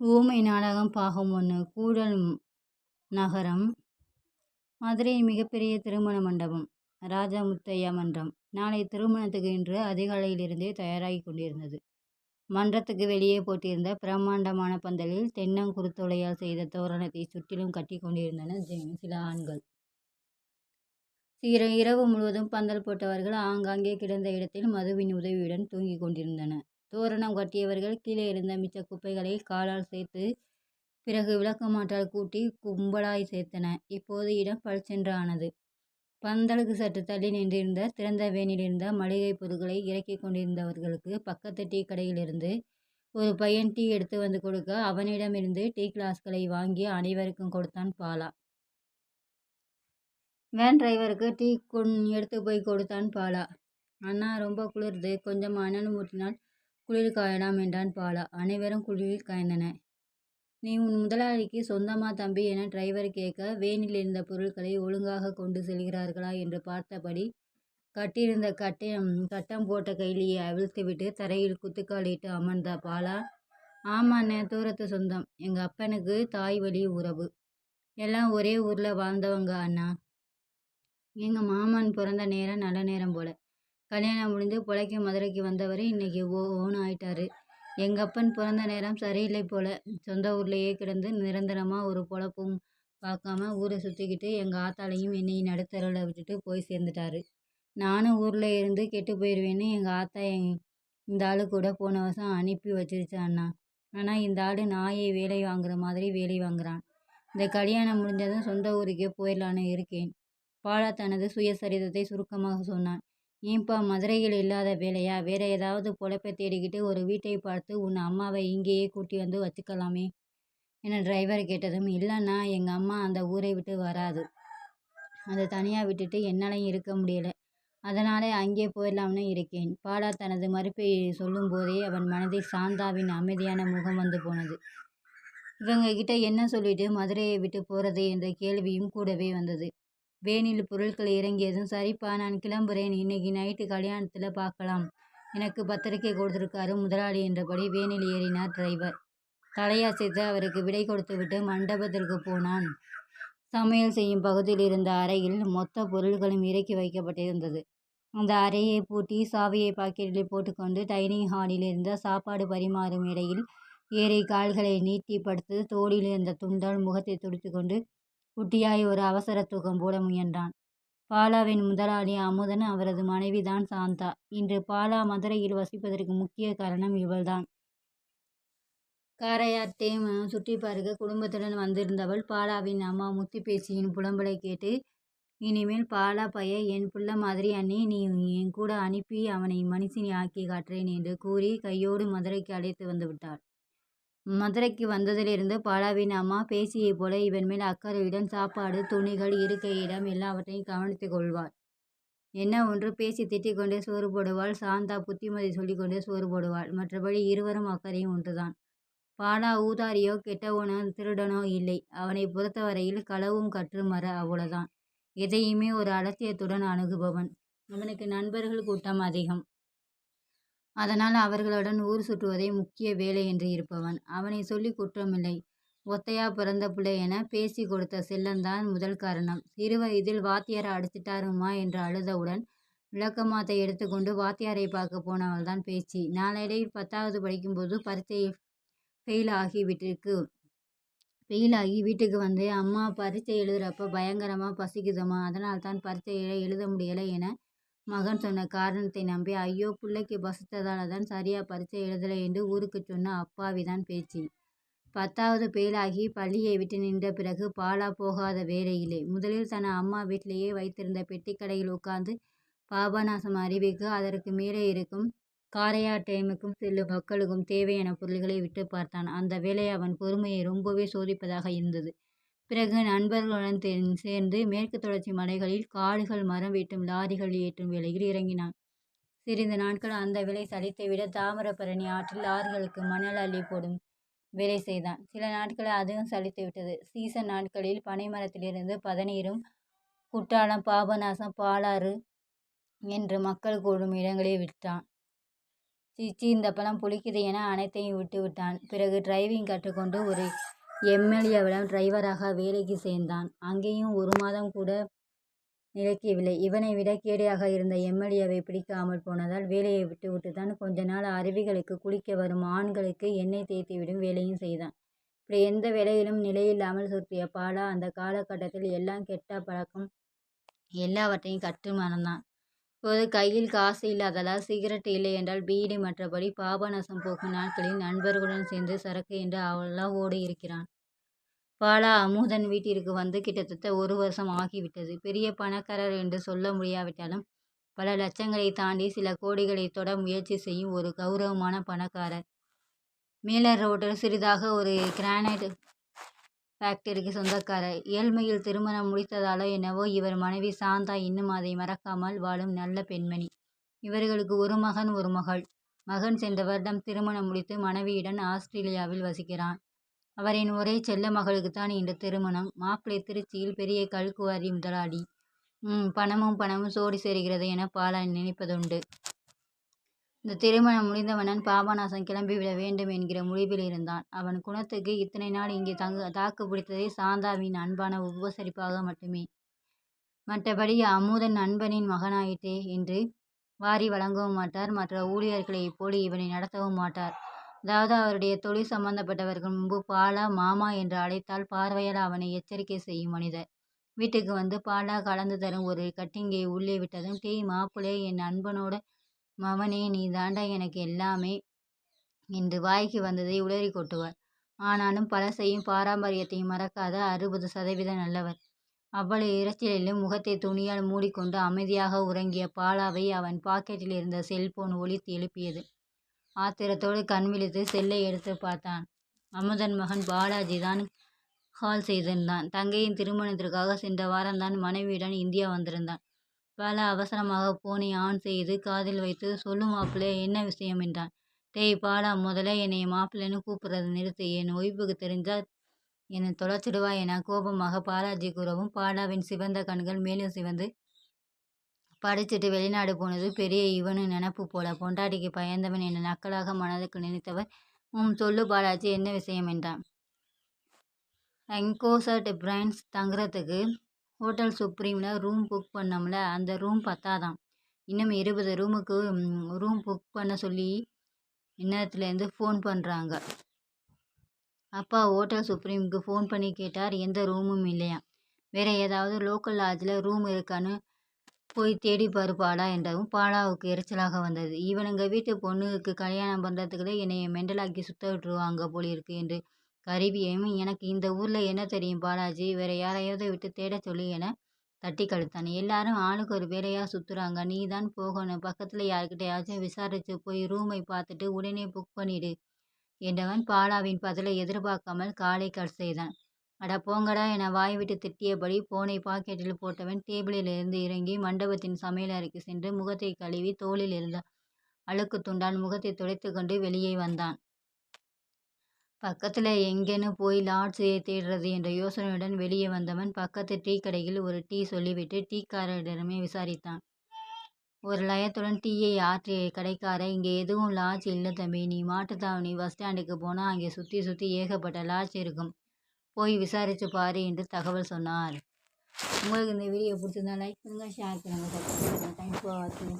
ஊமை நாடகம் பாகம் ஒன்று கூடல் நகரம். மதுரையின் மிகப்பெரிய திருமண மண்டபம் ராஜா முத்தையா மன்றம். நாளை திருமணத்துக்கு இன்று அதிகாலையிலிருந்தே தயாராகி கொண்டிருந்தது. மன்றத்துக்கு வெளியே போட்டிருந்த பிரம்மாண்டமான பந்தலில் தென்னங்குருத்தோலையால் செய்த தோரணத்தை சுற்றிலும் கட்டி கொண்டிருந்தனர் சில ஆண்கள். இரவு முழுவதும் பந்தல் போட்டவர்கள் ஆங்காங்கே கிடந்த இடத்தில் மதுவின் உதவியுடன் தூங்கிக் கொண்டிருந்தனர். தோரணம் கட்டியவர்கள் கீழே இருந்த மிச்ச குப்பைகளை காலால் சேர்த்து பிறகு விளக்கமாற்றால் கூட்டி கும்பலாய் சேர்த்தன. இப்போது இடம் பளிச்சென்று ஆனது பந்தலுக்கு சற்று தள்ளி நின்றிருந்த திறந்த வேனிலிருந்த மளிகை பொருட்களை இறக்கிக் கொண்டிருந்தவர்களுக்கு பக்கத்து டீ கடையிலிருந்து ஒரு பையன் டீ எடுத்து வந்து கொடுக்க அவனிடமிருந்து டீ கிளாஸ்களை வாங்கி அனைவருக்கும் கொடுத்தான் பாலா. வேன் டிரைவருக்கு டீ கொண் எடுத்து போய் கொடுத்தான் பாலா. அண்ணா ரொம்ப குளிர்து. கொஞ்சம் அனல் மூட்டினால் குளிர் காயலாம் என்றான் பாலா. அனைவரும் குளிரில் காய்ந்தன. நீ உன் முதலாளிக்கு சொந்தமா தம்பி என டிரைவர் கேட்க வேனில் இருந்த பொருட்களை ஒழுங்காக கொண்டு செல்கிறார்களா என்று பார்த்தபடி கட்டியிருந்த கட்டம் கட்டம் போட்ட கைலியை அவிழ்த்துவிட்டு தரையில் குத்துக்காலிட்டு அமர்ந்த பாலா ஆமாண்ணே தூரத்து சொந்தம். எங்கள் அப்பனுக்கு தாய் வழி உறவு. எல்லாம் ஒரே ஊரில் வாழ்ந்தவங்க அண்ணா. எங்கள் மாமன் பிறந்த நேரம் நல்ல நேரம் போல. கல்யாணம் முடிந்து பிழைக்க மதுரைக்கு வந்தவர் இன்னைக்கு ஓன்னு ஆயிட்டாரு. எங்கள் அப்பன் பிறந்த நேரம் சரியில்லை போல. சொந்த ஊர்லேயே கிடந்து நிரந்தரமாக ஒரு பொழப்பும் பார்க்காம ஊரை சுற்றிக்கிட்டு எங்கள் ஆத்தாலையும் என்னையும் நடுத்தருவில் விட்டுட்டு போய் சேர்ந்துட்டாரு. நானும் ஊரில் இருந்து கெட்டு போயிடுவேன்னு எங்கள் ஆத்தா இந்த ஆளு கூட போன வருஷம் அனுப்பி வச்சிருச்சு அண்ணா. ஆனால் இந்த ஆள் நாயை வேலை வாங்குற மாதிரி வேலை வாங்குறான். இந்த கல்யாணம் முடிஞ்சதும் சொந்த ஊருக்கே போயிடலான்னு இருக்கேன். பாலா தனது சுயசரிதத்தை சுருக்கமாக சொன்னான். ஏன்பா மதுரையில் இல்லாத வேலையா? வேற ஏதாவது பொழப்பை தேடிக்கிட்டு ஒரு வீட்டை பார்த்து உன் அம்மாவை இங்கேயே கூட்டி வந்து வச்சுக்கலாமே என டிரைவர் கேட்டதும் இல்லைண்ணா எங்கள் அம்மா அந்த ஊரை விட்டு வராது. அதை தனியாக விட்டுட்டு என்னாலையும் இருக்க முடியல. அதனாலே அங்கே போயிடலாம்னு இருக்கேன். பாலா தனது மறுப்பை சொல்லும்போதே அவன் மனதில் சாந்தாவின் அமைதியான முகம் வந்து போனது. இவங்க கிட்ட என்ன சொல்லிட்டு மதுரையை விட்டு போகிறது என்ற கேள்வியும் கூடவே வந்தது. வேனில் பொருட்கள் இறங்கியதும் சரிப்பா நான் கிளம்புறேன். இன்னைக்கு நைட்டு கல்யாணத்தில் பார்க்கலாம். எனக்கு பத்திரிக்கை கொடுத்துருக்காரு முதலாளி என்றபடி வேனில் ஏறினார் டிரைவர். தலையசைத்து அவருக்கு விடை கொடுத்துவிட்டு மண்டபத்திற்கு போனான். சமையல் செய்யும் பகுதியில் இருந்த அறையில் மொத்த பொருள்களும் இறக்கி வைக்கப்பட்டிருந்தது. அந்த அறையை பூட்டி சாவியை பாக்கெட்டில் போட்டுக்கொண்டு டைனிங் ஹாலில் இருந்த சாப்பாடு பரிமாறும் இடையில் ஏறி கால்களை நீட்டி படுத்து தோளில் இருந்த துண்டால் முகத்தை துடித்து கொண்டு குட்டியாய் ஒரு அவசர தூக்கம் போட முயன்றான். பாலாவின் முதலாளி அமுதன் அவரது மனைவிதான் சாந்தா. இன்று பாலா மதுரையில் வசிப்பதற்கு முக்கிய காரணம் இவள்தான். காரையார் டேம் சுற்றி பார்க்க குடும்பத்துடன் வந்திருந்தவள் பாலாவின் அம்மா முத்தி பேச்சியின் புலம்பலை கேட்டு இனிமேல் பாலா பைய என் புள்ள மாதிரி அண்ணி நீ என் கூட அனுப்பி அவனை மனுஷினி ஆக்கி காட்டுறேன் என்று கூறி கையோடு மதுரைக்கு அழைத்து வந்துவிட்டாள் மதுரைக்கு வந்ததிலிருந்து பாலாவின் அம்மா பேசியைப் போல இவன் மேல் அக்கறையுடன் சாப்பாடு துணிகள் இருக்கை இடம் எல்லாவற்றையும் கவனித்துக் கொள்வாள். என்ன ஒன்று பேசி திட்டிக்கொண்டே சோறு போடுவாள் சாந்தா புத்திமதி சொல்லிக்கொண்டே சோறு போடுவாள். மற்றபடி இருவரும் அக்கறையும் ஒன்றுதான். பாலா ஊதாரியோ கெட்டவனோ திருடனோ இல்லை. அவனை பொறுத்தவரையில் களவும் கற்று மர அவ்வளவுதான். எதையுமே ஒரு அலட்சியத்துடன் அணுகுபவன். அவனுக்கு நண்பர்கள் கூட்டம் அதிகம். அதனால் அவர்களுடன் ஊர் சுற்றுவதே முக்கிய வேலை என்று இருப்பவன். அவனை சொல்லி குற்றமில்லை. ஒத்தையா பிறந்த பிள்ளை என பேசி கொடுத்த செல்லந்தான் முதல் காரணம். சிறு வயதில் வாத்தியார் அடிச்சிட்டாருமா என்று அழுதவுடன் விளக்கமாத்தை எடுத்துக்கொண்டு வாத்தியாரை பார்க்க போனவள்தான் பேச்சு. நாளடைவில் பத்தாவது படிக்கும்போது பரீட்சை ஃபெயில் ஆகி வீட்டிற்கு ஃபெயில் ஆகி வீட்டுக்கு வந்து அம்மா பரீட்சை எழுதுறப்ப பயங்கரமா பசிக்குதும்மா அதனால்தான் பரீட்சையை எழுத முடியலை என மகன் சொன்ன காரணத்தை நம்பி ஐயோ பிள்ளைக்கு பசித்ததால தான் சரியாக பரிட்சை எழுதலை என்று ஊருக்கு சொன்ன அப்பாவிதான் பேச்சு. பத்தாவது பெயிலாகி பள்ளியை விட்டு நின்ற பிறகு பாலா போகாத வேலையில்லை. முதலில் தன் அம்மா வீட்டிலேயே வைத்திருந்த பெட்டிக்கடையில் உட்கார்ந்து பாபநாசம் அருவிக்கு அதற்கு மேலே இருக்கும் காரையார் டேமுக்கும் செல்லும் மக்களுக்கும் தேவையான பொருள்களை விட்டு பார்த்தான். அந்த வேலை அவன் பொறுமையை ரொம்பவே சோதிப்பதாக இருந்தது. பிறகு நண்பர்களுடன் சேர்ந்து மேற்கு தொடர்ச்சி மலைகளில் காடுகள் மரம் வெட்டும் லாரிகள் ஏற்றும் வேலையில் இறங்கினான். சிறிது நாட்கள் அந்த வேலை சலித்துவிட தாமிரபரணி ஆற்றில் லாரிகளுக்கு மணல் அள்ளி போடும் வேலை செய்தான். சில நாட்கள் அதுவும் சலித்து விட்டது சீசன் நாட்களில் பனைமரத்திலிருந்து பதநீரும் குற்றாலம் பாபநாசம் பாலாறு என்று மக்கள் கூடும் இடங்களை விட்டான் சீச்சீ இந்த பழம் புளிக்குது என அனைத்தையும் விட்டு விட்டான். பிறகு டிரைவிங் கற்றுக்கொண்டு ஒரு எம்.எல்.ஏ.விடம் டிரைவராக வேலைக்கு சேர்ந்தான். அங்கேயும் ஒரு மாதம் கூட நிலைக்கவில்லை. இவனை விட கேடையாக இருந்த எம்.எல்.ஏ.வை பிடிக்காமல் போனதால் வேலையை விட்டு விட்டுத்தான் கொஞ்ச நாள் அருவிகளுக்கு குளிக்க வரும் ஆண்களுக்கு எண்ணெய் தேய்த்துவிடும் வேலையும் செய்தான். இப்படி எந்த வேலையிலும் நிலையில்லாமல் சுற்றிய பாலா அந்தக் காலகட்டத்தில் எல்லாம் கெட்ட பழக்கம் எல்லாவற்றையும் கற்று மறந்தான். இப்போது கையில் காசு இல்லாததால் சிகரெட் இல்லையென்றால் பீடி மற்றபடி பாபநாசம் போக்கும் நாட்களில் நண்பர்களுடன் சேர்ந்து சரக்கு என்று அளவோடு இருக்கிறான். பாலா அமுதன் வீட்டிற்கு வந்து கிட்டத்தட்ட ஒரு வருஷம் ஆகிவிட்டது. பெரிய பணக்காரர் என்று சொல்ல முடியாவிட்டாலும் பல லட்சங்களைத் தாண்டி சில கோடிகளைத் தொட முயற்சி செய்யும் ஒரு கௌரவமான பணக்காரர். மேலர் ரோட்டில் சிறிதாக ஒரு கிரானைட் ஃபேக்டரிக்கு சொந்தக்காரர். ஏழ்மையில் திருமணம் முடித்ததாலோ என்னவோ இவர் மனைவி சாந்தா இன்னும் அதை மறக்காமல் வாழும் நல்ல பெண்மணி. இவர்களுக்கு ஒரு மகன் ஒரு மகள். மகன் சென்ற வருடம் திருமணம் முடித்து மனைவியுடன் ஆஸ்திரேலியாவில் வசிக்கிறான். அவரின் ஒரே செல்ல மகளுக்குத்தான் இன்று திருமணம். மாப்பிள்ளை திருச்சியில் பெரிய கல்குவாரி முதலாளி. ம் பணமும் பணமும் சோடி சேருகிறது என பாலா நினைப்பதுண்டு. இந்த திருமணம் முடிந்தவனன் பாபநாசம் கிளம்பிவிட வேண்டும் என்கிற முடிவில் இருந்தான். அவன் குணத்துக்கு இத்தனை நாள் இங்கே தாக்கு பிடித்ததே சாந்தாவின் அன்பான உபசரிப்பாக மட்டுமே. மற்றபடி அமுதன் நண்பனின் மகனாயிற்றே என்று வாரி வழங்கவும் மாட்டார். மற்ற ஊழியர்களைப் போல இவனை நடத்தவும் மாட்டார். அதாவது அவருடைய தொழில் சம்பந்தப்பட்டவர்கள் முன்பு பாலா மாமா என்று அழைத்தால் பார்வையால் அவனை எச்சரிக்கை செய்யும் மனிதர். வீட்டுக்கு வந்து பாலா கலந்து தரும் ஒரு கட்டிங்கை உள்ளே விட்டதும் டேய் மாப்பிளே என் நண்பனோட மவனே நீ தாண்டா எனக்கு எல்லாமே என்று வாய்க்கு வந்ததை உளறிக் கொட்டுவார். ஆனாலும் பழசையும் பாரம்பரியத்தையும் மறக்காத அறுபது சதவீத நல்லவர். அவ்வளவு இரைச்சலிலும் முகத்தை துணியால் மூடிக்கொண்டு அமைதியாக உறங்கிய பாலாவை அவன் பாக்கெட்டில் இருந்த செல்போன் ஒலித்து எழுப்பியது. ஆத்திரத்தோடு கண் விழித்து செல்லை எடுத்து பார்த்தான். அமுதன் மகன் பாலாஜி தான் கால் செய்திருந்தான். தங்கையின் திருமணத்திற்காக சென்ற வாரம்தான் மனைவியுடன் இந்தியா வந்திருந்தான். வேலை அவசரமாக போனை ஆன் செய்து காதில் வைத்து சொல்லு மாப்பிள்ளை என்ன விஷயம் என்றான். டேய் பாலா முதல்ல என்னைய மாப்பிள்ளைன்னு கூப்பிடுறத நிறுத்து. என் ஒய்ஃபுக்கு தெரிஞ்சா என்னை தொலைச்சிடுவா என கோபமாக பாலாஜி கூறவும் பாடாவின் சிவந்த கண்கள் மேலும் சிவந்து படிச்சுட்டு வெளிநாடு போனது பெரிய இவனு நினப்பு போல. பொண்டாட்டிக்கு பயந்தவன் என நக்கலாக மனதுக்கு நினைத்தவர் உம் சொல்லு பாலாஜி என்ன விஷயம் என்றான். ரங்கோசட் பிரைன்ஸ் தங்குறதுக்கு ஹோட்டல் சுப்ரீமில் ரூம் புக் பண்ணோம்ல அந்த ரூம் பத்தாதாம். இன்னும் இருபது ரூமுக்கு ரூம் புக் பண்ண சொல்லி இன்னத்துலேருந்து ஃபோன் பண்ணுறாங்க அப்பா ஹோட்டல் சுப்ரீமுக்கு ஃபோன் பண்ணி கேட்டார் எந்த ரூமும் இல்லையா வேற ஏதாவது லோக்கல் லாட்ஜில் ரூம் இருக்கான்னு போய் தேடி பாரு பாலா என்றதும் பாலாவுக்கு எரிச்சலாக வந்தது. இவனுங்க வீட்டு பொண்ணுக்கு கல்யாணம் பண்ணுறதுக்குள்ளே என்னை மெண்டலாக்கி சுத்த விட்டுருவாங்க போலிருக்கு என்று கருவியையும் எனக்கு இந்த ஊர்ல என்ன தெரியும் பாலாஜி வேற யாரையாவது விட்டு தேடச் சொல்லு என தட்டி கழித்தான். எல்லாரும் ஆளுக்கு ஒரு வேலையா சுத்துறாங்க. நீ தான் போகணும். பக்கத்துல யார்கிட்டயாச்சும் விசாரிச்சு போய் ரூமை பார்த்துட்டு உடனே புக் பண்ணிடு என்றவன் பாலாவின் பதிலை எதிர்பார்க்காமல் காலை கட் செய்தான். அட போங்கடா என வாய்விட்டு திட்டியபடி போனை பாக்கெட்டில் போட்டவன் டேபிளில் இருந்து இறங்கி மண்டபத்தின் சமையலறைக்கு சென்று முகத்தை கழுவி தோளில் இருந்த அழுக்கு துண்டால் முகத்தை துடைத்துக்கொண்டு வெளியே வந்தான். பக்கத்தில் எங்கேன்னு போய் லாட்ஜ் தேடுறது என்ற யோசனையுடன் வெளியே வந்தவன் பக்கத்து டீ கடையில் ஒரு டீ சொல்லிவிட்டு டீக்காரரிடமே விசாரித்தான். ஒரு லயத்துடன் டீயை ஆற்றிய கடைக்காரர் இங்கே எதுவும் லாட்ஜ் இல்லை தம்பி. நீ மாட்டுத்தாவணி பஸ் ஸ்டாண்டுக்கு போனால் அங்கே சுற்றி சுற்றி ஏகப்பட்ட லாட்ஜ் இருக்கும். போய் விசாரிச்சு பாரு என்று தகவல் சொன்னார். உங்களுக்கு இந்த வீடியோ பிடிச்சிருந்தா லைக் பண்ணுங்கள் ஷேர் பண்ணுங்க சப்ஸ்கிரைப் பண்ணுங்க தேங்க்ஸ் ஃபார் வாட்சிங்